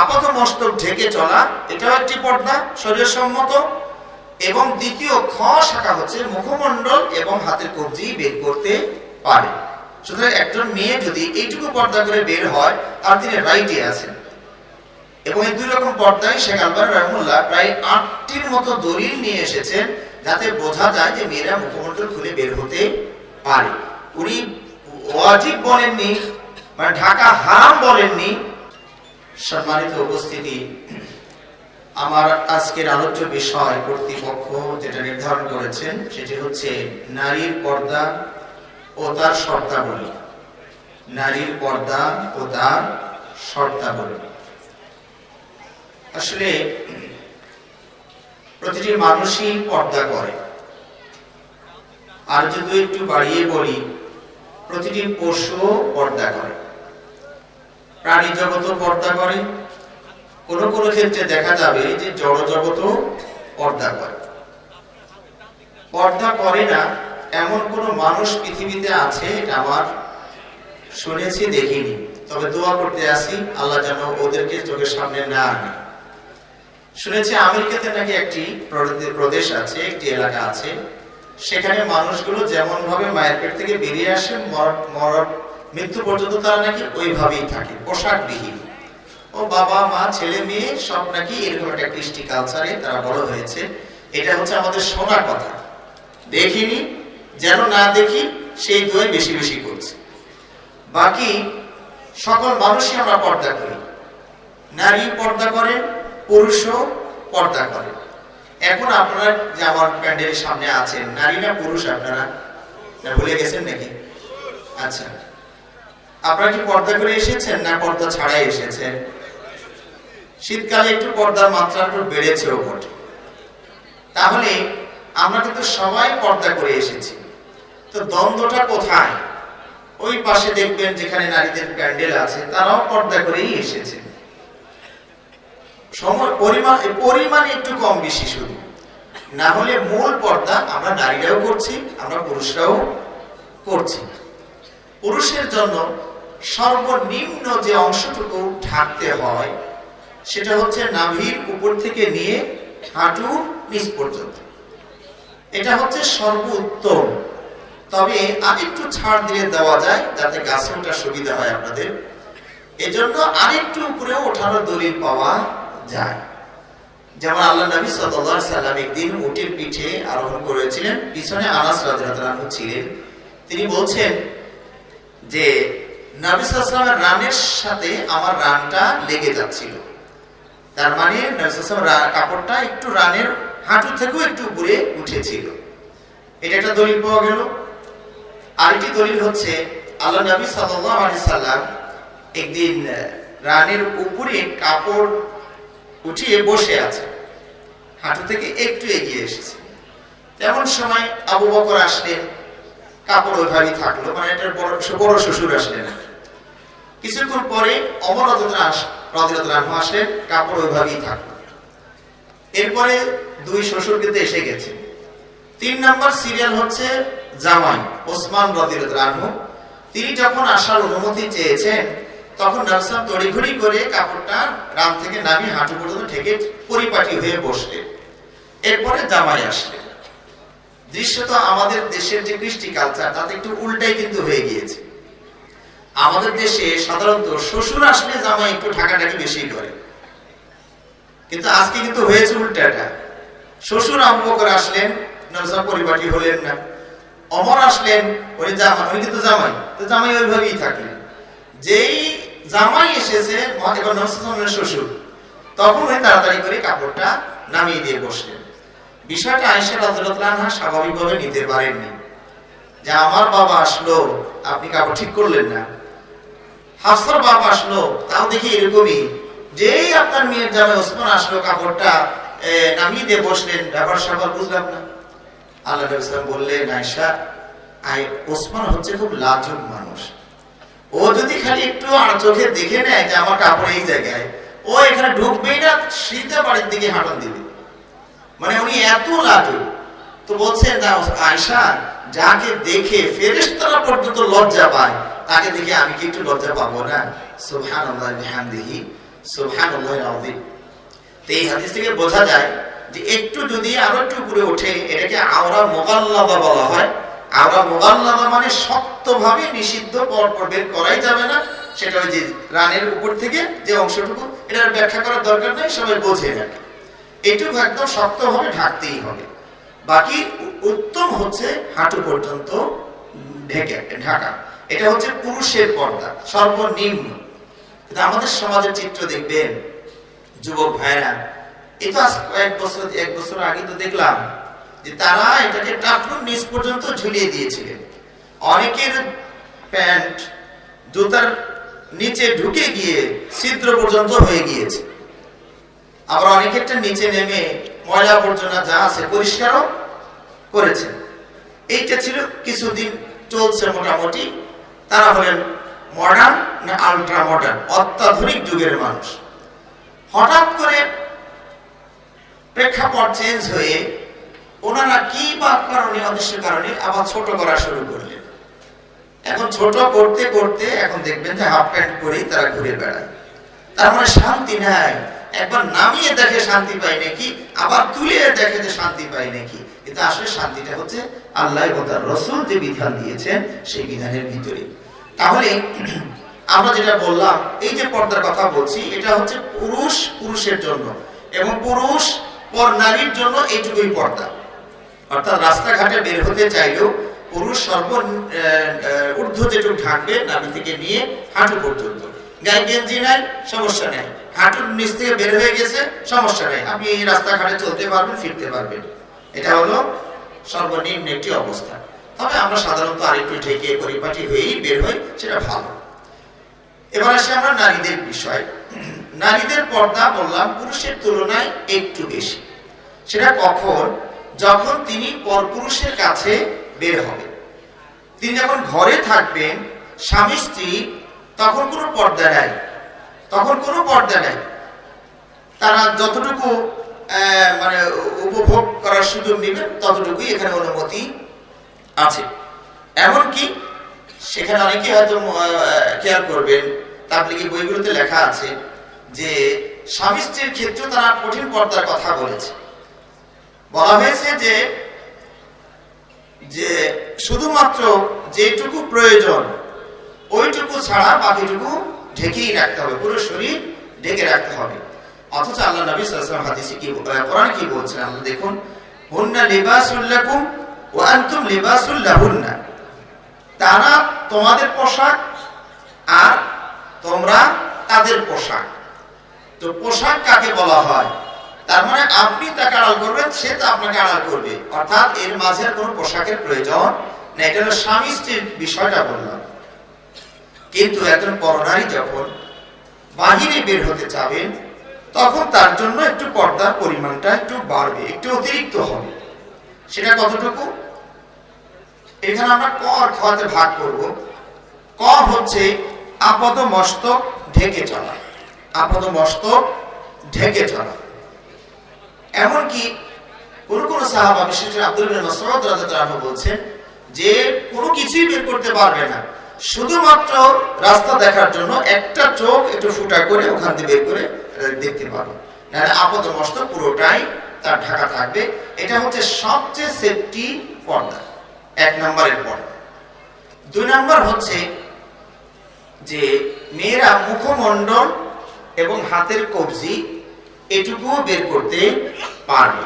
আপাত মস্তক ঢেকে চলা, এটাও একটি পর্দা শরীর সম্মত এবং দ্বিতীয় খ শাখা হচ্ছে মুখমণ্ডল এবং হাতের কবজি বের করতে পারে। সুতরাং একজন মেয়ে যদি এইটুকু পর্দা করে বের হয়, তার তিনি রাইটে আছেন এবং এই দুই রকম পর্দায় শেখ আলবার রহমুল্লাহ প্রায় আটটির মতো দলিল নিয়ে এসেছেন, যাতে বোঝা যায় যে মেয়েরা মুখমণ্ডল খুলে বের হতে পারে। উনি ওয়াজিব বলেননি মানে ঢাকা হারাম বলেননি সম্মানিত উপস্থিতি, আমার আজকের আলোচ্য বিষয় কর্তৃপক্ষ যেটা নির্ধারণ করেছেন সেটি হচ্ছে নারীর পর্দা ও তার শর্তাবলী। নারীর পর্দা ও তার শর্তাবলী। আসলে প্রতিটি মানুষই পর্দা করে। আর যদি একটু বাড়িয়ে বলি, প্রতিটি পশু পর্দা করে। প্রাণী জগৎও পর্দা করে। কোন কোন ক্ষেত্রে দেখা যাবে যে জড় জগৎও পর্দা করে। পর্দা করে না, এমন কোন মানুষ পৃথিবীতে আছে? এটা আমার শুনেছি, দেখিনি। তবে দোয়া করতে আসি, আল্লাহ যেন ওদেরকে চোখের সামনে না আনে। শুনেছি, আমেরিকাতে নাকি একটি প্রদেশ আছে, একটি এলাকা আছে। সেখানে মানুষগুলো যেমন ভাবে মায়ের পেট থেকে বেরিয়ে আসে মৃত্যু পর্যন্ত তারা নাকি ওইভাবেই থাকে, পোশাকবিহীন। ও বাবা, মা, ছেলে, মেয়ে, সব নাকি এরকম একটা কৃষ্টি কালচারে তারা বড় হয়েছে। এটা হচ্ছে আমাদের শোনা কথা। দেখিনি, যেন না দেখি, সেই দোয়ে বেশি বেশি করছে। বাকি সকল মানুষই আমরা পর্দা করি। নারী পর্দা করেন পুরুষও পর্দা করে। এখন আপনারা যে আমার প্যান্ডেলের সামনে আছেন, নারী না পুরুষ আপনারা? ভুলে গেছেন নাকি? আচ্ছা। আপনারা কি পর্দা করে এসেছেন না পর্দা ছাড়াই এসেছেন? শীতকালে একটু পর্দার মাত্রা একটু বেড়েছেও বটে। তাহলে আমরা কিন্তু সবাই পর্দা করে এসেছি। তো দ্বন্দ্বটা কোথায়? ওই পাশে দেখবেন যেখানে নারীদের প্যান্ডেল আছে, তারাও পর্দা করেই এসেছে। সময় পরিমাণ একটু কম বেশি শুধু। না হলে মূল পর্দা আমরা নারীরাও করছি, আমরা পুরুষরাও করছি। পুরুষের জন্য সর্বনিম্ন যে অংশটুকু ঢাকতে হয়, সেটা হচ্ছে নাভির উপর থেকে নিয়ে হাঁটু নিচ পর্যন্ত। এটা হচ্ছে সর্বোত্তম। তবে আরেকটু ছাড় দিয়ে দেওয়া যায়, যাতে গাছে ওঠার সুবিধা হয় আপনাদের। এজন্য আরেকটু উপরে ওঠানোর দলিল পাওয়া যায়। যেমন আল্লাহ নবী আলাইহি সাল্লাম একদিন উটের পিঠে আরোহণ করেছিলেন, পিছনে আনাস আনহু ছিলেন। তিনি বলছেন যে নবী সাল্লাল্লাহু আলাইহি সাল্লামের রানের সাথে আমার রানটা লেগে যাচ্ছিল। তার মানে নবী সাল্লাল্লাহু সাল্লাম কাপড়টা একটু রানের হাঁটু থেকেও একটু উপরে উঠেছিল। এটা একটা দলিল পাওয়া গেল। আরেকটি দলিল হচ্ছে, আল্লাহ নবী সাল্লাল্লাহু আলাইহি সাল্লাম একদিন রানের উপরে কাপড় উঠিয়ে বসে আছে হাঁটু থেকে একটু এগিয়ে এসেছে তেমন সময় আবু বকর আসলেন কাপড় ওইভাবেই থাকল মানে এটার বড় বড় শ্বশুর আসলেন কিছুক্ষণ পরে কাপড় ওইভাবেই থাকল। এরপরে দুই শ্বশুর কিন্তু এসে গেছে। তিন নম্বর সিরিয়াল হচ্ছে জামাই, ওসমান রদিরাহ তিনি যখন আসার অনুমতি চেয়েছেন, তখন নরসাম তড়িঘড়ি করে কাপড়টা রাম থেকে নামি হাঁটু পর্যন্ত ঢেকে পরিপাটি হয়ে বসলেন। এরপরে জামাই আসলেন। দৃশ্যত আমাদের দেশের যে কৃষ্টি কালচার তাতে একটু উল্টাই কিন্তু হয়ে গিয়েছে। আমাদের দেশে সাধারণত শ্বশুর আসলে জামাই একটু ঢাকাঢাকি বেশি করে। কিন্তু আজকে কিন্তু হয়েছে উল্টাটা। শ্বশুর আম্ব করে আসলেন নরসাম পরিপাটি হলেন না। অমর আসলেন, উনি জামাই উনি কিন্তু জামাই, তো জামাই ওইভাবেই থাকলেন। যেই জামাই এসেছে এবার নরসামের শ্বশুর, তখন উনি তাড়াতাড়ি করে কাপড়টা নামিয়ে দিয়ে বসলেন। বিষয়টা আয়েশা রাজা স্বাভাবিকভাবে নিতে পারেননি। যে আমার বাবা আসলো, আপনি কাপড় ঠিক করলেন না। হাফসার বাবা আসলো, তাও দেখি এরকমই। যেই আপনার মেয়ের জামাই ওসমান আসলো, কাপড়টা নামিয়ে দিয়ে বসলেন, ব্যাপার স্যাপার বুঝলাম না। আল্লাহ নবী সাল্লাম বললেন আয়সা আই ওসমান হচ্ছে খুব লাজুক মানুষ। ও যদি খালি একটু আর চোখে দেখে নেয় যে আমার কাপড় এই জায়গায়, ও এখানে ঢুকবেই না শীতে বাড়ির দিকে হাঁটন দিবে। মানে উনি এত লাজুক তো বলছেন আয়সা যাকে দেখে ফেরেশতারা পর্যন্ত লজ্জা পায়, তাকে দেখে আমি কি একটু লজ্জা পাবো না? সুবহানাল্লাহ, বিহামদিহি সুবহানাল্লাহিল আযীম। তো এই হাদিস থেকে বোঝা যায় যে একটু যদি আরও একটু উপরে ওঠে, এটাকে আওরা মোগাল্লাদা বলা হয়। আওরা মোগাল্লাদা মানে শক্তভাবে নিষিদ্ধ পর পর বের করাই যাবে না। সেটা ওই যে রানের উপর থেকে যে অংশটুকু, এটার ব্যাখ্যা করার দরকার নেই, সবাই বোঝে যাবে এইটুকু একদম শক্তভাবে ঢাকতেই হবে। বাকি উত্তম হচ্ছে হাঁটু পর্যন্ত ঢেকে ঢাকা। এটা হচ্ছে পুরুষের পর্দা, সর্বনিম্ন। কিন্তু আমাদের সমাজের চিত্র দেখবেন, যুবক ভাইরা এই তো কয়েক বছর, এক বছর আগে তো দেখলাম যে তারা এটাকে টাকনুর নিচ পর্যন্ত ঝুলিয়ে দিয়েছিলেন। অনেকের প্যান্ট জুতার নিচে ঢুকে গিয়ে ছিদ্র পর্যন্ত হয়ে গিয়েছে। আবার অনেকেরটা নিচে নেমে ময়লা আবর্জনা যা আছে পরিষ্কারও করেছে এইটা ছিল কিছুদিন চলছে মোটামুটি। তারা হলেন মডার্ন না আলট্রা মডার্ন অত্যাধুনিক যুগের মানুষ। হঠাৎ করে প্রেক্ষাপট চেঞ্জ হয়ে ওনারা কি বা কারণে, অদৃশ্য কারণে আবার ছোট করা শুরু করলেন। এখন ছোট করতে করতে এখন দেখবেন যে হাফ প্যান্ট পরেই তারা ঘুরে বেড়ায়। তার মানে শান্তি নাই। একবার নামিয়ে দেখে শান্তি পাই নাকি, আবার তুলে দেখে যে শান্তি পাই নাকি। কিন্তু আসলে শান্তিটা হচ্ছে আল্লাহ তার রসুল যে বিধান দিয়েছেন, সেই বিধানের ভিতরে। তাহলে আমরা যেটা বললাম, এই যে পর্দার কথা বলছি, এটা হচ্ছে পুরুষ পুরুষের জন্য এবং পুরুষ পর নারীর জন্য এইটুকুই পর্দা। অর্থাৎ রাস্তাঘাটে বের হতে চাইলেও পুরুষ সর্ব ঊর্ধ্ব যেটুকু ঢাকবে, নাভি থেকে নিয়ে হাঁটু পর্যন্ত। সমস্যা নেই। হাঁটুর নিচ থেকে বের হয়ে গেছে, সমস্যা নেই। এই রাস্তাঘাটে চলতে পারবেন, ফিরতে পারবেন। এটা হলো সর্বনিম্ন একটি অবস্থা। তবে আমরা সাধারণত আরেকটু ঢেকে পরিপাটি হয়েই বের হই, সেটা ভালো। এবার আসি আমরা নারীদের বিষয়। নারীদের পর্দা, বললাম, পুরুষের তুলনায় একটু বেশি। সেটা কখন? যখন তিনি পরপুরুষের কাছে বের হবে তিনি যখন ঘরে থাকবেন, স্বামী স্ত্রী তখন কোনো পর্দা নাই তখন কোনো পর্দা নাই তারা যতটুকু মানে উপভোগ করার সুযোগ নেবেন ততটুকুই এখানে অনুমতি আছে। এমনকি সেখানে অনেকে হয়তো খেয়াল করবেন তাবলিগি বইগুলোতে লেখা আছে যে স্বামী স্ত্রীর ক্ষেত্রে তারা কঠিন পর্দার কথা বলেছে। বলা হয়েছে যে যে শুধুমাত্র যেটুকু প্রয়োজন ওইটুকু ছাড়া বাকিটুকু ঢেকেই রাখতে হবে, পুরো শরীর ঢেকে রাখতে হবে। অথচ আল্লাহ নবী সাল্লাল্লাহু হাদিসে কি কোরআন কি বলছেন? আমরা দেখুন, হুন্না লিবাসুল লাকুম ওয়া আনতুম লিবাসুল লাহুন্না। তারা তোমাদের পোশাক আর তোমরা তাদের পোশাক। তো পোশাক কাকে বলা হয়? তার মানে আপনি তাকে আড়াল করবেন, সে তো আপনাকে আড়াল করবে। অর্থাৎ এর মাঝে কোনো পোশাকের প্রয়োজন না এটা হলো স্বামী স্ত্রীর বিষয়টা বললাম। কিন্তু একজন পরনারী যখন বাহিরে বের হতে চাবেন তখন তার জন্য একটু পর্দার পরিমাণটা একটু বাড়বে, একটু অতিরিক্ত হবে। সেটা কতটুকু? এখানে আমরা ক আর খতে ভাগ করব। ক হচ্ছে আপদ মস্তক ঢেকে চলা। আপদ মস্তক ঢেকে চলা। এমনকি কোন কোন সাহাবা, বিশেষ করে আব্দুল রাদিয়াল্লাহু বলছেন যে কোনো কিছুই বের করতে পারবে না। শুধুমাত্র রাস্তা দেখার জন্য একটা চোখ একটু ফুটা করে ওখান থেকে বের করে দেখতে পারবে নাহলে আপদ মস্তক পুরোটাই তার ঢাকা থাকবে। এটা হচ্ছে সবচেয়ে সেফটি পর্দা এক নম্বরের পর্দা দুই নম্বর হচ্ছে যে মেয়েরা মুখমণ্ডল এবং হাতের কবজি এটুকুও বের করতে পারবে।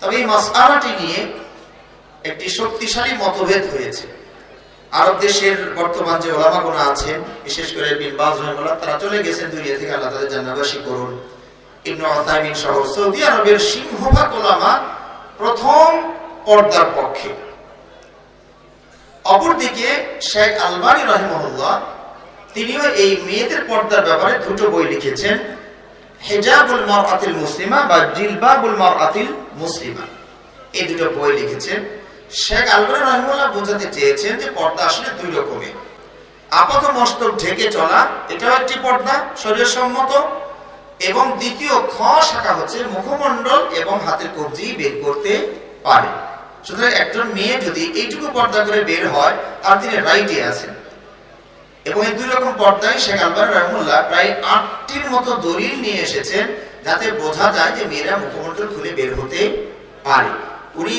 তবে এই মশালাটি নিয়ে একটি শক্তিশালী মতভেদ হয়েছে। আরব দেশের বর্তমান যে ওলামাগুনা আছেন, বিশেষ করে বাজ রহমাল্লাহ, তারা চলে গেছেন দুনিয়া থেকে, আল্লাহ তাদের জান্নাবাসী করুন। ইবনু আতাইমিন সহ সৌদি আরবের সিংহভাগ ওলামা প্রথম পর্দার পক্ষে। অপরদিকে শেখ আলবানি রহমউল্লাহ তিনিও এই মেয়েদের পর্দার ব্যাপারে দুটো বই লিখেছেন, হেজাবুল মারআতিল মুসলিমা বা জিলবাবুল মারআতিল মুসলিমা। এই দুটো বই লিখেছেন। শেখ আলবানি রহমউল্লাহ বোঝাতে চেয়েছেন যে পর্দা আসলে দুই রকমের। আপাত মস্তক ঢেকে চলা, এটাও একটি পর্দা শরীর সম্মত এবং দ্বিতীয় খ শাখা হচ্ছে মুখমণ্ডল এবং হাতের কবজি বের করতে পারে। সুতরাং একজন মেয়ে যদি এইটুকু পর্দা করে বের হয়, তার তিনি রাইটে আছেন এবং এই দুই রকম পর্দায় শেখ আলবার রহমুল্লাহ প্রায় আটটির মতো দলিল নিয়ে এসেছেন, যাতে বোঝা যায় যে মেয়েরা মুখমণ্ডল খুলে বের হতে পারে। উনি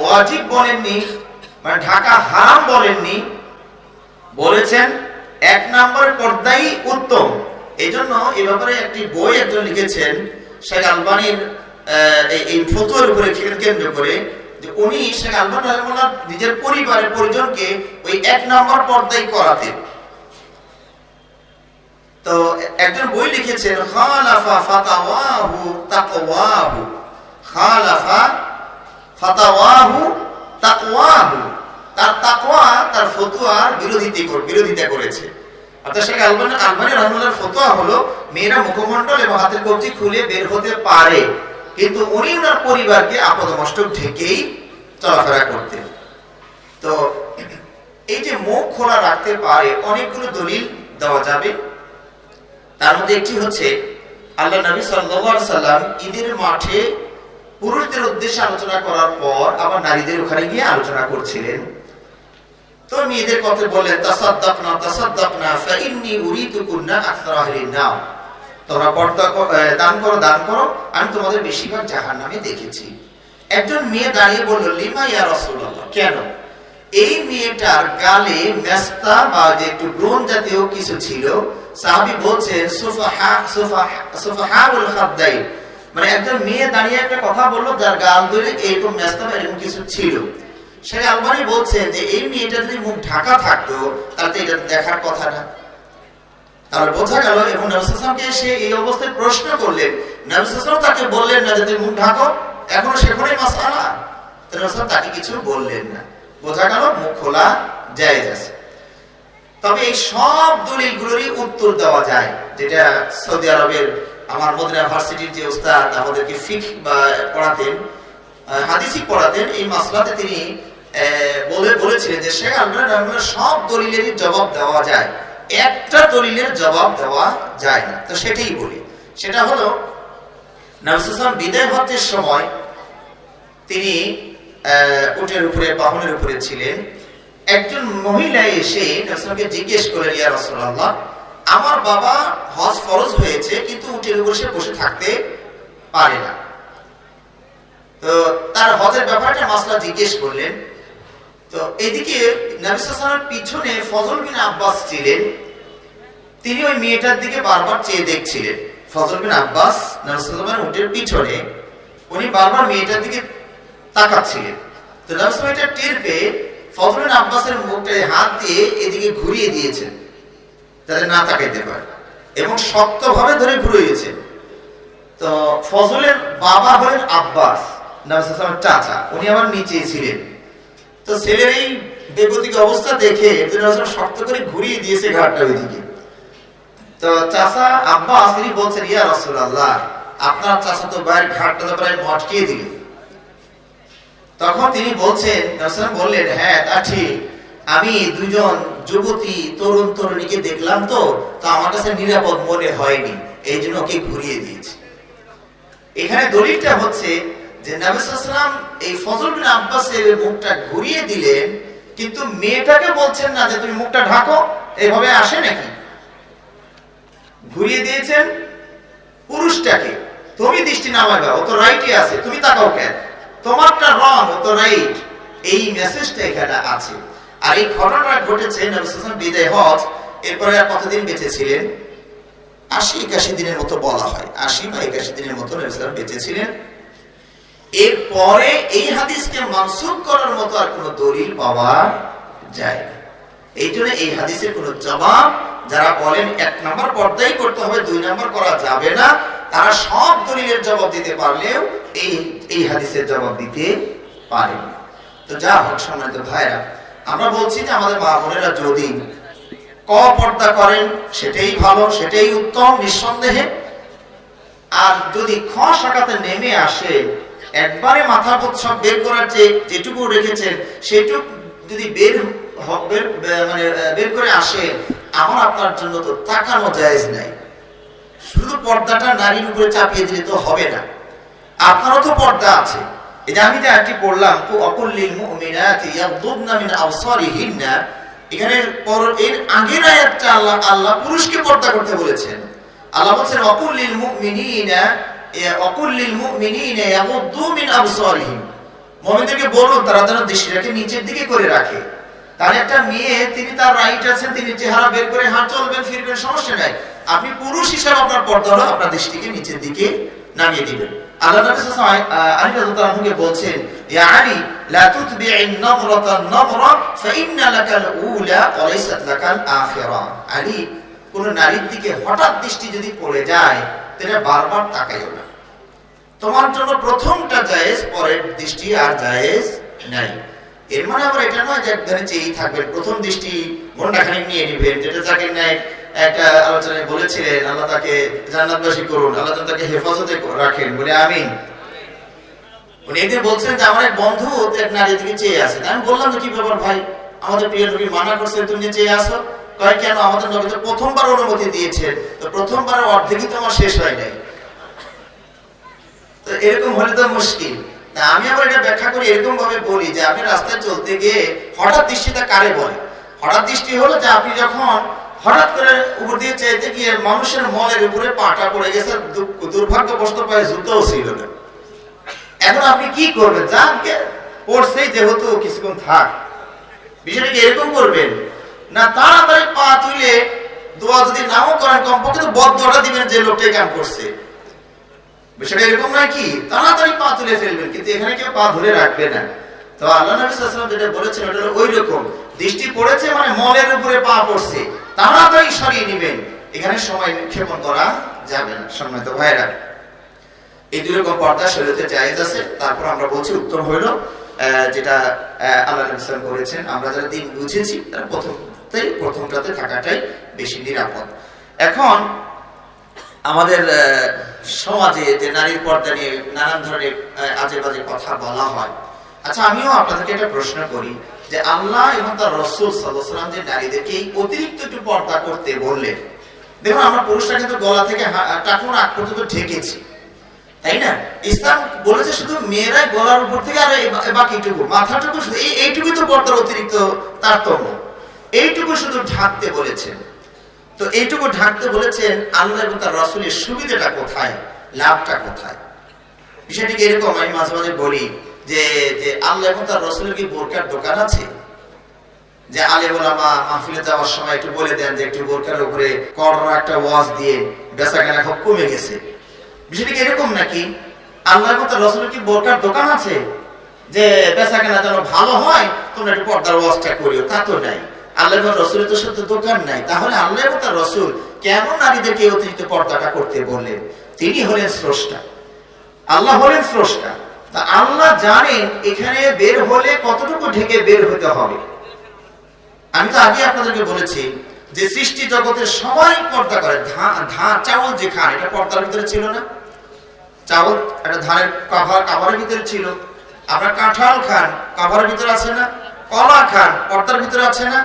ওয়াজিব বলেননি মানে ঢাকা হারাম বলেননি, বলেছেন এক নম্বর পর্দাই উত্তম। এই জন্য এ ব্যাপারে একটি বই একজন লিখেছেন শেখ আলবানির এই- ফতুয়ার উপরে কেন্দ্র করে, যে উনি শেখ আলবান রহমাল্লাহ নিজের পরিবারের পরিজনকে ওই এক নম্বর পর্দায় করাতেন তো একজন বই লিখেছেন, খালাফা ফাতাওয়াহু তাকওয়াহু, খালাফা ফাতাওয়াহু তাকওয়াহু। তার তাকওয়া, তার ফতোয়ার বিরোধিতা করে, বিরোধিতা করেছে। অর্থাৎ শেখ আলবানি আলবানি রহমানের ফতোয়া হলো মেয়েরা মুখমণ্ডল এবং হাতের কবজি খুলে বের হতে পারে। কিন্তু উনি ওনার পরিবারকে আপদমস্তক ঢেকেই চলাফেরা করতেন। তো এই যে মুখ খোলা রাখতে পারে, অনেকগুলো দলিল দেওয়া যাবে। তার মধ্যে একটি হচ্ছে, আল্লাহ নবী সাল্লাম ঈদের মাঠে পুরুষদের উদ্দেশ্যে আলোচনা করার পর আবার নারীদের ওখানে গিয়ে আলোচনা করছিলেন। তো মেয়েদের কথা বললেন, তাসাদ্দাকনা তাসাদ্দাকনা, ফাইন্নী উরিতুকুন্না আকসার আহলিন নার। তোমরা পর্দা দান করো দান করো, আমি তোমাদের বেশিরভাগ জাহান্নামে দেখেছি। একজন মেয়ে দাঁড়িয়ে বলল, লিমা ইয়া রাসূলুল্লাহ? কেন? এই মেয়েটার গালে মেস্তা বা যে একটু ব্রণ জাতীয় কিছু ছিল, সাহাবী বলছেন, সুফাহা সুফাহা, সুফাহাউল খাদ্দাই মানে একজন মেয়ে দাঁড়িয়ে একটা কথা বলল, যার গাল ধরে এরকম মেস্তা বা এরকম কিছু ছিল। সে আলমারি বলছেন যে, এই মেয়েটা যদি মুখ ঢাকা থাকতো, তাহলে তো এটা দেখার কথা না। তাহলে বোঝা গেল, এবং নবসামকে সে এই অবস্থায় প্রশ্ন করলেন। নবসাম তাকে বললেন, না যে তুমি মুখ ঢাকো, এখনও সেখানেই মাসালা। নবসাম তাকে কিছু বললেন না। বোঝা গেল, মুখ খোলা যায় আছে। তবে এই সব দলিলগুলোরই উত্তর দেওয়া যায়, যেটা সৌদি আরবের আমার মদিনা ভার্সিটির যে ওস্তাদ আমাদেরকে ফিক পড়াতেন হাদিসি পড়াতেন, এই মাসলাতে তিনি বলে, বলেছিলেন যে শেখ রহমানের সব দলিলেরই জবাব দেওয়া যায়। একটা দলিলের জবাব দেওয়া যায় না। তো সেটাই বলি। সেটা হলো নবসাম বিদায় হজ্জের সময় তিনি উটের উপরে, বাহনের উপরে ছিলেন। একজন মহিলা এসে নবসামকে জিজ্ঞেস করলেন, ইয়া রাসূলুল্লাহ আমার বাবা হজ ফরজ হয়েছে, কিন্তু উটের উপরে সে বসে থাকতে পারে না। তো তার হজের ব্যাপারটা মাসলা জিজ্ঞেস করলেন। তো এদিকে নবিসামের পিছনে ফজল বিন আব্বাস ছিলেন। তিনি ওই মেয়েটার দিকে বারবার চেয়ে দেখছিলেন। ফজল বিন আব্বাস নবিসামের উটের পিছনে উনি বারবার মেয়েটার দিকে তাকাচ্ছিলেন। তো নবিসাম এটা টের পেয়ে ফজল বিন আব্বাসের মুখটা হাত দিয়ে এদিকে ঘুরিয়ে দিয়েছেন। যাতে না তাকাইতে পারে। এবং শক্তভাবে ধরে ঘুরিয়েছেন তো ফজলের বাবা হলেন আব্বাস নবিসামের চাচা। উনি আমার নিচে ছিলেন। তো ছেলের এই বেগতিক অবস্থা দেখে শক্ত করে ঘুরিয়ে দিয়েছে ঘাটটা ওইদিকে। তো চাচা আব্বাস, তিনি বলছেন, ইয়া রাসূলুল্লাহ, আপনার চাচা তো বাইরের ঘাটটা তো প্রায় মটকিয়ে দিলেন। তখন তিনি বলছেন রাসূল বললেন হ্যাঁ তা ঠিক। আমি দুজন যুবতী তরুণ তরুণীকে দেখলাম তো, তা আমার কাছে নিরাপদ মনে হয়নি। এই জন্য ওকে ঘুরিয়ে দিয়েছি। এখানে দলিলটা হচ্ছে যে নাবিসাম এই ফজল আব্বাসের মুখটা ঘুরিয়ে দিলেন, কিন্তু মেয়েটাকে বলছেন না যে তুমি মুখটা ঢাকো, এভাবে আসে নাকি? ঘুরিয়ে দিয়েছেন পুরুষটাকে। তুমি দৃষ্টি নামাবে ও তো রাইটই আছে, তুমি তাকাও কেন? তোমারটা রং ও তো রাইট এই মেসেজটা এখানে আছে। আর এই ঘটনা ঘটেছে বিদায় হজ এরপরে আর কতদিন বেঁচে ছিলেন আশি একাশি দিনের মতো বলা হয়। আশি বা একাশি দিনের মতো নবিসাম বেঁচে ছিলেন এরপরে এই হাদিসকে মানসুখ করার মতো আর কোনো দলিল পাওয়া যায় না এই জন্য এই হাদিসের কোনো জবাব যারা বলেন এক নম্বর পর্দাই করতে হবে, দুই নম্বর করা যাবে না, তারা সব দলিলের জবাব দিতে পারলেও এই এই হাদিসের জবাব দিতে পারেন তো যা হোক, সম্মানিত ভাইরা আমরা বলছি যে আমাদের মা বোনেরা যদি ক পর্দা করেন, সেটাই ভালো, সেটাই উত্তম, নিঃসন্দেহে। আর যদি খ শাখাতে নেমে আসে, একবারে মাথা পথ সব বের করার যে যেটুকু রেখেছেন, সেটুক যদি বের মানে বের করে আসে, আমার আপনার জন্য তো তাকানো জায়েজ নাই। শুধু পর্দাটা নারীর উপরে চাপিয়ে দিলে তো হবে না। আপনারও তো পর্দা আছে। এই যে আমি যে আয়াতটি পড়লাম কু অকুল্লিল মুমিনাতি ইয়াগদুদনা মিন আবসারিহিন্না এখানে পর- এর আগের আয়াতটা আল্লাহ আল্লাহ পুরুষকে পর্দা করতে বলেছেন। আল্লাহ বলছেন অকুল্লিল মুমিনিনা অকুল্লিল মুমিনিনা ইয়াগুদ্দু মিন আবসারিহিম মুমিনদেরকে বলুন, তারা যেন দৃষ্টিটাকে নিচের দিকে করে রাখে। তার একটা মেয়ে, তিনি তার রাইট আছেন, তিনি চেহারা বের করে হাঁট চলবেন, ফিরবেন, সমস্যা নাই। আপনি পুরুষ হিসাবে আপনার পর্দা হলো আপনার দৃষ্টিকে নিচের দিকে নামিয়ে দিবেন। যদি পড়ে যায়, তাহলে বারবার তাকাইও না। তোমার জন্য প্রথমটা জায়েজ, পরের দৃষ্টি আর জায়েজ নাই। এর মানে আবার এটা নয় যে একধারে চেয়েই থাকবেন, প্রথম দৃষ্টি মনটা খানিক নিয়ে নিবেন, যেটা জাকির নায়ক একটা আলোচনায় বলেছিলেন, আল্লাহ তাকে জান্নাতবাসী করুন, আল্লাহ তাকে হেফাজতে রাখেন। বলে উনি যে, আমার এক বন্ধু এক দিকে চেয়ে আছে। আমি বললাম কি ব্যাপার ভাই? আমাদের প্রিয় মানা করছে তুমি চেয়ে আসো কয়, কেন? আমাদের তো প্রথমবার অনুমতি দিয়েছেন তো প্রথমবারের অর্ধেকই তো আমার শেষ হয় নাই। তো এরকম হলে তো মুশকিল। আমি আবার এটা ব্যাখ্যা করি এরকম ভাবে বলি যে, আপনি রাস্তায় চলতে গিয়ে হঠাৎ দৃষ্টিটা কারে বলে? হঠাৎ দৃষ্টি হলো যে, আপনি যখন হঠাৎ করে উপর দিয়ে চাইতে গিয়ে মানুষের মনের উপরে পাটা পড়ে গেছে দুর্ভাগ্যবশত পায়ে জুতোও ছিল না। এখন আপনি কি করবেন? যাকে পড়ছেই যেহেতু কিছুক্ষণ থাক। বিষয়টা কি এরকম করবেন? না, তাড়াতাড়ি পা তুলে দোয়া যদি নাও করেন কমপক্ষে তো বদ দোয়াটা দিবেন যে লোকটা কাম করছে। বিষয়টা এরকম নয় কি? তাড়াতাড়ি পা তুলে ফেলবেন, কিন্তু এখানে কেউ পা ধরে রাখবে না। তো আল্লাহ নবী ওয়াসাল্লাম যেটা বলেছেন, ওটা ওই রকম দৃষ্টি পড়েছে মানে মলের উপরে পা পড়ছে। তাড়াতাড়ি সরিয়ে নেবেন। এখানে সময় করা যাবে না, সম্মানিত ভাইরা এই দুই রকম পর্দা জায়েজ আছে। তারপর আমরা বলছি, উত্তম হইল যেটা আল্লাহ নবী সাল্লাল্লাহু করেছেন আমরা যারা দিন বুঝেছি, তারা প্রথমটাই প্রথমটাতে থাকাটাই বেশি নিরাপদ। এখন, আমাদের সমাজে যে নারীর পর্দা নিয়ে নানান ধরনের আজে বাজে কথা বলা হয় আচ্ছা আমিও আপনাদেরকে একটা প্রশ্ন করি যে আল্লাহ এবং তার রসুল সাল্লাম যে নারীদেরকে এই অতিরিক্ত একটু পর্দা করতে বললেন, দেখুন আমরা পুরুষরা কিন্তু গলা থেকে টাকুন আগ পর্যন্ত ঢেকেছি, তাই না? ইসলাম বলেছে শুধু মেয়েরা গলার উপর থেকে আর বাকিটুকু, মাথাটুকু শুধু এইটুকু তো পর্দার অতিরিক্ত তারতম্য, এইটুকু শুধু ঢাকতে বলেছেন। তো এইটুকু ঢাকতে বলেছেন আল্লাহ এবং তার রসুলের সুবিধাটা কোথায়, লাভটা কোথায়? বিষয়টিকে এরকম আমি মাঝে মাঝে বলি যে যে আল্লাহ এবং তার রসুলের কি বোরকার দোকান আছে? যে আলে ওলামা মাহফিলে যাওয়ার সময় একটু বলে দেন যে একটু বোরকার উপরে করোনা একটা ওয়াজ দিয়ে বেচা কেনা খুব কমে গেছে। বিষয়টি এরকম নাকি? আল্লাহ এবং তার রসুলের কি বোরকার দোকান আছে? যে বেচা কেনা যেন ভালো হয়, তোমরা একটু পর্দার ওয়াজটা করিও, তা তো নাই। আল্লাহ এবং রসুলের তো সাথে দোকান নাই। তাহলে আল্লাহ এবং তার রসুল কেন নারীদেরকে অতিরিক্ত পর্দাটা করতে বললেন? তিনি হলেন স্রষ্টা। আল্লাহ হলেন স্রষ্টা। তা আল্লাহ জানেন এখানে বের হলে কতটুকু ঢেকে বের হতে হবে। আমি তো আগে আপনাদেরকে বলেছি যে সৃষ্টি জগতের সবাই পর্দা করে। ধান চাউল যে খান এটা পর্দার ভিতরে ছিল না। চাউল একটা ধানের কাভার, কাভারের ভিতরে ছিল। আপনার কাঁঠাল খান, কাভারের ভিতরে আছে না? কলা খান, পর্দার ভিতরে আছে না?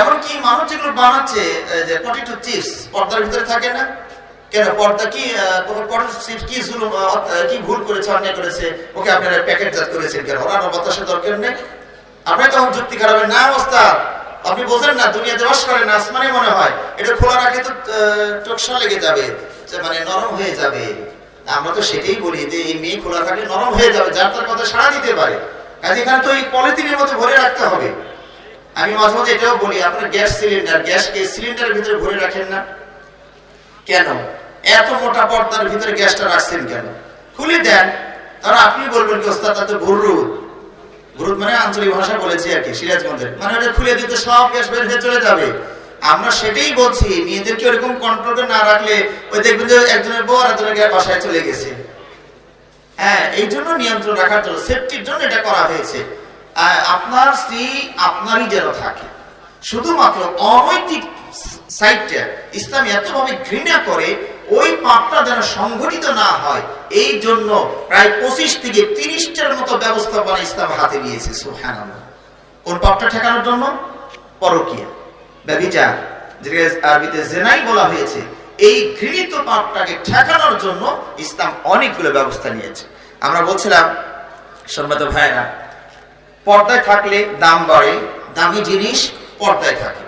এমনকি মানুষ যেগুলো বানাচ্ছে যে পটেটো চিপস পর্দার ভিতরে থাকে না? কেন? পর্দা কি কি জুলুম কি ভুল করেছে, অন্যায় করেছে? ওকে আপনারা প্যাকেটজাত করেছেন কেন? ওরা বাতাসের দরকার নেই। আপনার তখন যুক্তি খারাপ না অবস্থা। আপনি বোঝেন না, দুনিয়াতে বাস করেন আসমানে মনে হয়। এটা খোলা রাখে তো টকসা লেগে যাবে মানে নরম হয়ে যাবে। আমরা তো সেটাই বলি যে, এই মেয়ে খোলা থাকলে নরম হয়ে যাবে, যার তার কথা সাড়া দিতে পারে। কাজে এখানে তো এই পলিথিনের মধ্যে ভরে রাখতে হবে। আমি মাঝে মাঝে এটাও বলি, আপনার গ্যাস সিলিন্ডার, গ্যাসকে সিলিন্ডারের ভিতরে ভরে রাখেন না। কেন? এত মোটা পর্দার ভিতরে গ্যাসটা রাখছেন কেন? খুলে দেন। তাহলে আপনি বলবেন কি, ওস্তাদ, তাতে গুরুদ গুরুদ মানে আঞ্চলিক ভাষা বলেছি আর কি, সিরাজগঞ্জের। মানে ওটা খুলে দিতে সব গ্যাস বের হয়ে চলে যাবে। আমরা সেটাই বলছি, মেয়েদেরকে ওরকম কন্ট্রোলে না রাখলে ওই দেখবেন যে একজনের বউ আর একজনের বাসায় চলে গেছে। হ্যাঁ এই জন্য নিয়ন্ত্রণ রাখার জন্য সেফটির জন্য এটা করা হয়েছে। আপনার স্ত্রী আপনারই যেন থাকে। শুধুমাত্র অনৈতিক সাইডটা ইসলাম এতভাবে ঘৃণা করে, ওই পাপটা যেন সংঘটিত না হয়, এই জন্য প্রায় পঁচিশ থেকে তিরিশটার মতো ব্যবস্থাপনা ইসলাম হাতে নিয়েছে সুহান কোন পাপটা ঠেকানোর জন্য? পরকিয়া। ব্যবিচার আরবিতে জেনাই বলা হয়েছে, এই ঘৃণিত পাপটাকে ঠেকানোর জন্য ইসলাম অনেকগুলো ব্যবস্থা নিয়েছে। আমরা বলছিলাম সম্মত ভাইরা পর্দায় থাকলে দাম বাড়ে, দামি জিনিস পর্দায় থাকে।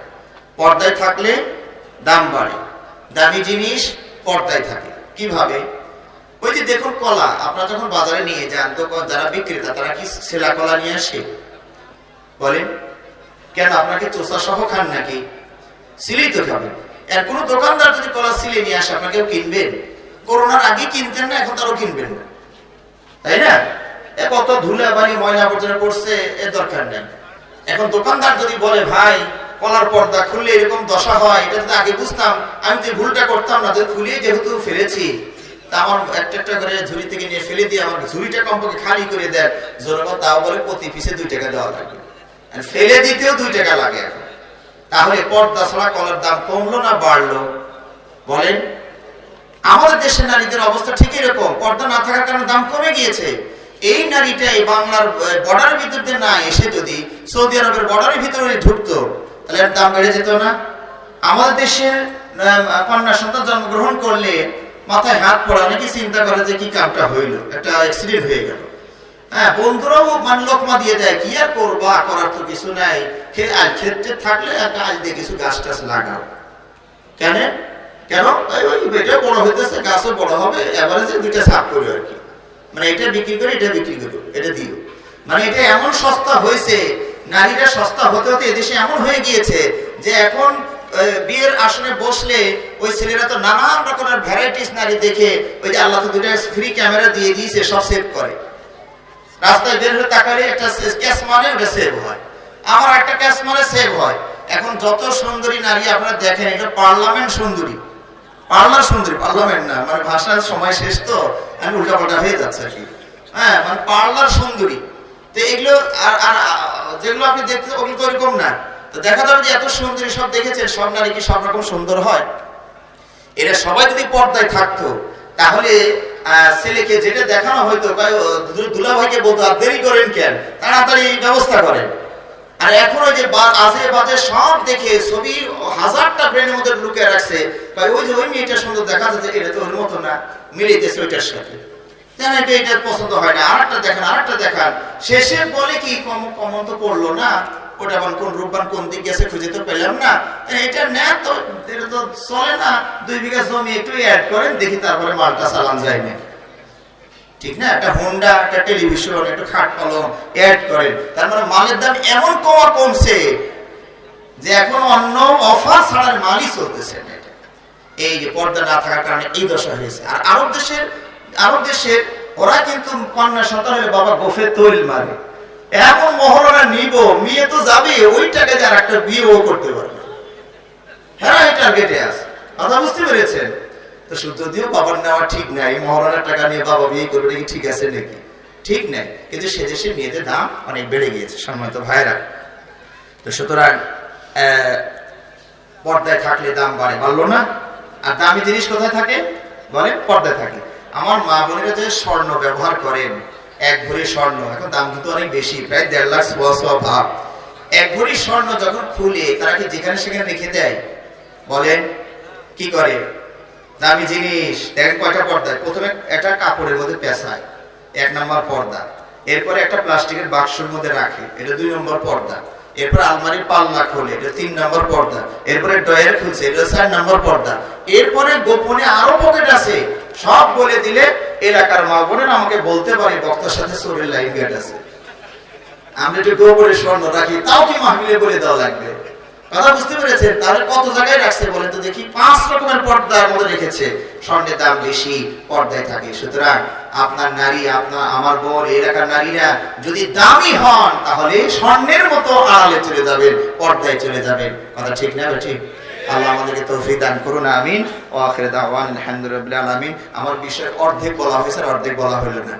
পর্দায় থাকলে দাম বাড়ে। দামি জিনিস পর্দায় থাকে। কীভাবে? ওই যে দেখুন কলা, আপনারা যখন বাজারে নিয়ে যান তখন যারা বিক্রেতা, তারা কি সেলা কলা নিয়ে আসে? বলেন, কেন আপনাকে চোষা সহ খান নাকি? সিলেই তো খাবেন। আর কোনো দোকানদার যদি কলা সিলে নিয়ে আসে, আপনাকেও কিনবেন? করোনার আগে কিনতেন না, এখন তারও কিনবেন না। তাই না? এ কত ধুলে বাড়ি ময়লা আবর্জনা পড়ছে এর দরকার নেই। এখন দোকানদার যদি বলে, ভাই কলার পর্দা খুললে এরকম দশা হয়, এটা যদি আগে বুঝতাম, আমি তো ভুলটা করতাম না তো খুলিয়ে যেহেতু ফেলেছি, তা আমার একটা একটা করে ঝুড়ি থেকে নিয়ে ফেলে দিয়ে আমার ঝুড়িটা কমপক্ষে খালি করে দেয়, জনগণ তাও বলে প্রতি পিসে দুই টাকা দেওয়া লাগবে ফেলে দিতেও দুই টাকা লাগে তাহলে পর্দা ছাড়া কলার দাম কমলো না বাড়লো? বলেন, আমাদের দেশের নারীদের অবস্থা ঠিক এরকম, পর্দা না থাকার কারণে দাম কমে গিয়েছে। এই নারীটা এই বাংলার বর্ডারের ভিতর দিয়ে না এসে যদি সৌদি আরবের বর্ডারের ভিতরে ঢুকতো তাহলে এর দাম বেড়ে যেত না। আমাদের দেশের কন্যা সন্তান জন্মগ্রহণ করলে মাথায় হাত পড়া অনেকে চিন্তা করে যে কি কামটা হইল, একটা অ্যাক্সিডেন্ট হয়ে গেল। হ্যাঁ বন্ধুরাও মান লোকমা দিয়ে দেয়, কি আর করবা করার তো কিছু নাই। ক্ষেত্রে থাকলে একটা আজ দিয়ে কিছু গাছ টাছ লাগাও। কেন? কেন? ওই বেটা বড় হইতেছে, গাছও বড় হবে এভারেজে দুইটা সাপ করবে আর কি। মানে এটা বিক্রি করে, এটা বিক্রি করো, এটা দিও। মানে এটা এমন সস্তা হয়েছে নারীরা সস্তা হতে হতে এদেশে এমন হয়ে গিয়েছে যে এখন বিয়ের আসনে বসলে ওই ছেলেরা তো নানান রকমের ভ্যারাইটিস নারী দেখে ওই যে আল্লাহ তো ফ্রি ক্যামেরা দিয়ে দিয়েছে, সব সেভ করে। রাস্তায় বের হয়ে তাকালে একটা ক্যাশ মানে ওটা সেভ হয়। আমার একটা ক্যাশ মানে সেভ হয়। এখন যত সুন্দরী নারী আপনারা দেখেন, এটা পার্লামেন্ট সুন্দরী। পার্লার সুন্দরী পার্লামেন্ট না মানে ভাষার সময় শেষ তো, আমি উল্টাপাল্টা হয়ে যাচ্ছে আর কি। হ্যাঁ মানে পার্লার সুন্দরী। তো এগুলো আর আর যেগুলো আপনি দেখতে ওগুলো তো এরকম না। তো দেখা যাবে যে এত সুন্দরী সব দেখেছেন, সব নারী কি সব রকম সুন্দর হয়? এরা সবাই যদি পর্দায় থাকতো, তাহলে ছেলেকে যেটা দেখানো হয়তো দুলাভাইকে বলতো, আর দেরি করেন কেন? তাড়াতাড়ি ব্যবস্থা করেন। আর এখন ওই যে আজে বাজে সব দেখে ছবি হাজারটা ব্রেনের মধ্যে লুকে রাখছে। ওই যে ওই মেয়েটা সুন্দর দেখা যাচ্ছে, এটা তো ওর মতো না। মিলিতেছে ওইটার সাথে। এটা পছন্দ হয় না, আরেকটা আরেকটা কি, কম কমন তো পড়ল না? ওটা কোন কোন খুঁজে তো পেলাম না। এটা নেন তো চলে না। দুই বিঘা জমি একটু অ্যাড করেন, দেখি তারপরে মালটা ঠিক না? একটা হোন্ডা একটা টেলিভিশন, একটা খাট কলম অ্যাড করেন। তার মানে মালের দাম এমন কমা কমছে যে এখন অন্য অফার ছাড়ার মালই চলতেছে এই যে পর্দা না থাকার কারণে এই দশা হয়েছে। আর আরব দেশের আরব দেশের ওরা কিন্তু কন্যা সন্তান হলে বাবা গোফে তৈল মারে। এমন মহরণা নিব, মেয়ে তো যাবে ওই টাকা দিয়ে আর একটা বিয়েও করতে পারবে। হ্যাঁ এই টার্গেটে আছে। কথা বুঝতে পেরেছেন? তো যদিও বাবার নেওয়া ঠিক নাই মহারণার টাকা নিয়ে বাবা বিয়ে করবে নাকি ঠিক আছে নাকি? ঠিক নাই। কিন্তু সে দেশে মেয়েদের দাম অনেক বেড়ে গিয়েছে, সম্মানিত ভাইরা তো সুতরাং পর্দায় থাকলে দাম বাড়ে। বাড়লো না? আর দামি জিনিস কোথায় থাকে? বলে পর্দায় থাকে। আমার মা বোনেরা যে স্বর্ণ ব্যবহার করেন, এক ভরি স্বর্ণ। এখন দাম কিন্তু অনেক বেশি, প্রায় দেড় লাখ সোয়া ভাব এক ভরি স্বর্ণ যখন খুলে, তারা কি যেখানে সেখানে রেখে দেয়? বলেন, কি করে? দামি জিনিস। দেখেন কয়টা পর্দায় প্রথমে একটা কাপড়ের মধ্যে পেঁচায়, এক নম্বর পর্দা। এরপরে একটা প্লাস্টিকের বাক্সের মধ্যে রাখে, এটা দুই নম্বর পর্দা। এরপর আলমারির পাল্লা খোলে, এটা তিন নম্বর পর্দা। এরপরে ডয়ের খুলছে, এটা চার নম্বর পর্দা। এরপরে গোপনে আরও পকেট আছে সব বলে দিলে এলাকার মা বোনেরা আমাকে বলতে পারে, বক্তার সাথে চোরের লাইন গেট আছে। আমরা একটু গোবরে স্বর্ণ রাখি, তাও কি মাহবিলে বলে দেওয়া লাগবে? কথা বুঝতে পেরেছেন? তাহলে কত জায়গায় রাখছে তো দেখি, পাঁচ রকমের পর্দার মধ্যে রেখেছে। স্বর্ণের দাম বেশি, পর্দায় থাকে। সুতরাং আপনার নারী, আপনার, আমার বোন এলাকার নারীরা যদি দামি হন, তাহলে স্বর্ণের মতো আড়ালে চলে যাবেন, পর্দায় চলে যাবেন। কথা ঠিক না ঠিক আল্লাহ আমাদেরকে তৌফিক দান করুন, আমিন। ও আখিরে দাওয়ান, আলহামদুলিল্লাহ আলামিন। আমার বিষয় অর্ধেক বলা হয়েছে, আর অর্ধেক বলা হলো না।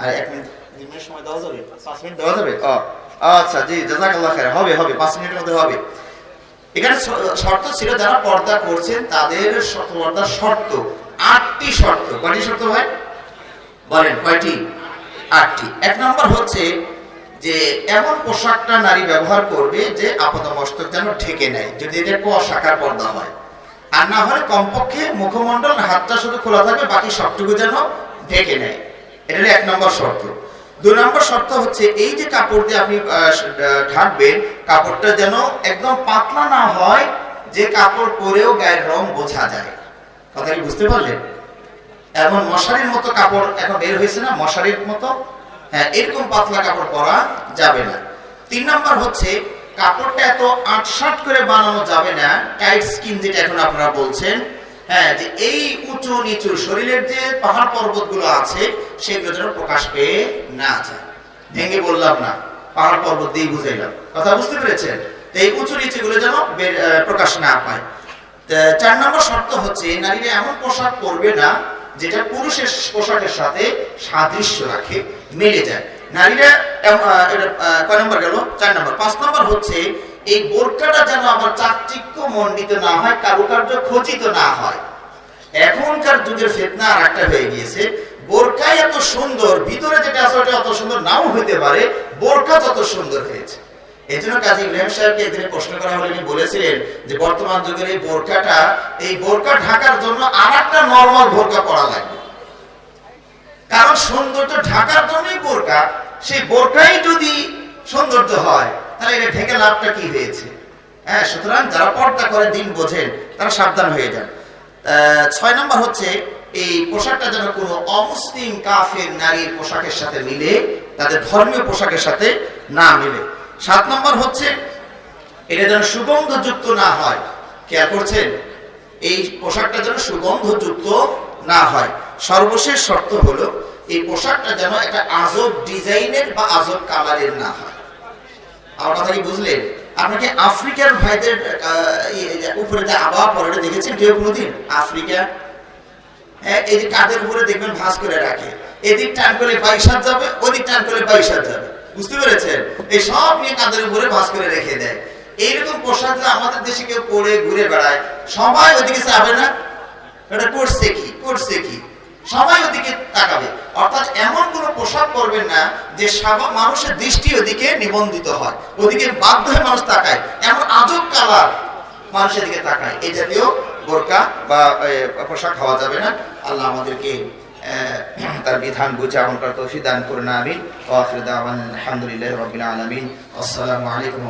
আর এক মিনিট মিনিট সময় দেওয়া যাবে? পাঁচ মিনিট দেওয়া যাবে? ও আচ্ছা জি, জাজাকাল্লাহ খাইর। হবে হবে, পাঁচ মিনিটের মধ্যে হবে। এখানে শর্ত ছিল, যারা পর্দা করছেন তাদের পর্দার শর্ত, আটটি শর্ত। কয়টি শর্ত ভাই বলেন, কয়টি? আটটি। এক নম্বর হচ্ছে যে এমন পোশাকটা নারী ব্যবহার করবে যে আপাত মস্তক যেন ঢেকে নেয়, যদি এটা কুয়াশাকার পর্দা হয়। আর না হলে কমপক্ষে মুখমণ্ডল হাতটা শুধু খোলা থাকবে, বাকি সবটুকু যেন ঢেকে নেয়। এটা এক নম্বর শর্ত। দুই নম্বর শর্ত হচ্ছে এই যে কাপড় দিয়ে আপনি ঢাকবেন, কাপড়টা যেন একদম পাতলা না হয়, যে কাপড় পরেও গায়ের রং বোঝা যায়। কথা কি বুঝতে পারলেন? এমন মশারির মতো কাপড় এখন বের হয়েছে না? মশারির মতো হ্যাঁ এরকম পাতলা কাপড় পরা যাবে না। তিন নাম্বার হচ্ছে, কাপড়টা এত আটসাট করে বানানো যাবে না টাইট স্কিন যেটা এখন আপনারা বলছেন হ্যাঁ যে এই উঁচু নিচু শরীরের যে পাহাড় পর্বতগুলো আছে সেগুলো যেন প্রকাশ পেয়ে না যায়। ভেঙে বললাম না, পাহাড় পর্বত দিয়ে বুঝাইলাম। কথা বুঝতে পেরেছেন? এই উঁচু নিচুগুলো যেন প্রকাশ না পায়। চার নম্বর শর্ত হচ্ছে, নারীরা এমন পোশাক পরবে না, যেটা পুরুষের পোশাকের সাথে সাদৃশ্য রাখে। মেলে যায়। নারীরা কয় নম্বর গেল? চার নম্বর। পাঁচ নম্বর হচ্ছে, এই বোরকাটা যেন আমার চাকচিক্য মণ্ডিত না হয়, কারুকার্য খচিত না হয়। এখনকার যুগের ফেতনা আর একটা হয়ে গিয়েছে বোরকাই এত সুন্দর, ভিতরে যেটা আছে ওটা অত সুন্দর নাও হইতে পারে বোরকা যত সুন্দর হয়েছে। এই জন্য কাজী ইব্রাহিম সাহেবকে এদিনে প্রশ্ন করা হলে বলেছিলেন যে বর্তমান যুগের এই বোরকাটা এই বোরকা ঢাকার জন্য আর একটা নর্মাল বোরকা পরা লাগবে। কারণ সৌন্দর্য ঢাকার জন্যই বোরকা, সেই বোরকাই যদি সৌন্দর্য হয়, তাহলে এটা ঢেকে লাভটা কি হয়েছে? হ্যাঁ সুতরাং যারা পর্দা করে দিন বোঝেন, তারা সাবধান হয়ে যান। ছয় নম্বর হচ্ছে, এই পোশাকটা যেন কোনো অমুসলিম কাফের নারীর পোশাকের সাথে মিলে, তাদের ধর্মীয় পোশাকের সাথে না মিলে। সাত নম্বর হচ্ছে, এটা যেন সুগন্ধযুক্ত না হয়। খেয়াল করছেন? এই পোশাকটা যেন সুগন্ধযুক্ত না হয়। সর্বশেষ শর্ত হলো এই পোশাকটা যেন একটা আজব ডিজাইনের বা আজব কালারের না হয়। আমার কথা কি বুঝলেন? আপনাকে আফ্রিকার ভাইদের ইয়ে, উপরে যে আবহাওয়া পরে দেখেছেন কেউ কোনোদিন? আফ্রিকা? হ্যাঁ এই যে কাঁধের উপরে দেখবেন ভাঁজ করে রাখে। এদিক টান করলে বাইশ যাবে ওদিক টান করলে বাইশ হাত যাবে। বুঝতে পেরেছেন? এই সব নিয়ে কাঁধের উপরে ভাঁজ করে রেখে দেয়। এইরকম পোশাক আমাদের দেশে কেউ পরে ঘুরে বেড়ায়। সবাই ওদিকে যাবে না? এটা করছে কি? করছে কি? সবাই ওদিকে তাকাবে। অর্থাৎ এমন কোন পোশাক পরবেন না যে সাবা- মানুষের দৃষ্টি ওদিকে নিবন্ধিত হয়। ওদিকে বাধ্য হয়ে মানুষ তাকায়। এমন আজব কালার মানুষের দিকে তাকায়। এই জাতীয় বোরকা বা পোশাক খাওয়া যাবে না। আল্লাহ আমাদেরকে তার বিধান বুঝে আমল করার তৌফিক দান করুন। আমিন। ওয়া আখিরু দাওয়ানা আলহামদুলিল্লাহি আসসালামু আলাইকুম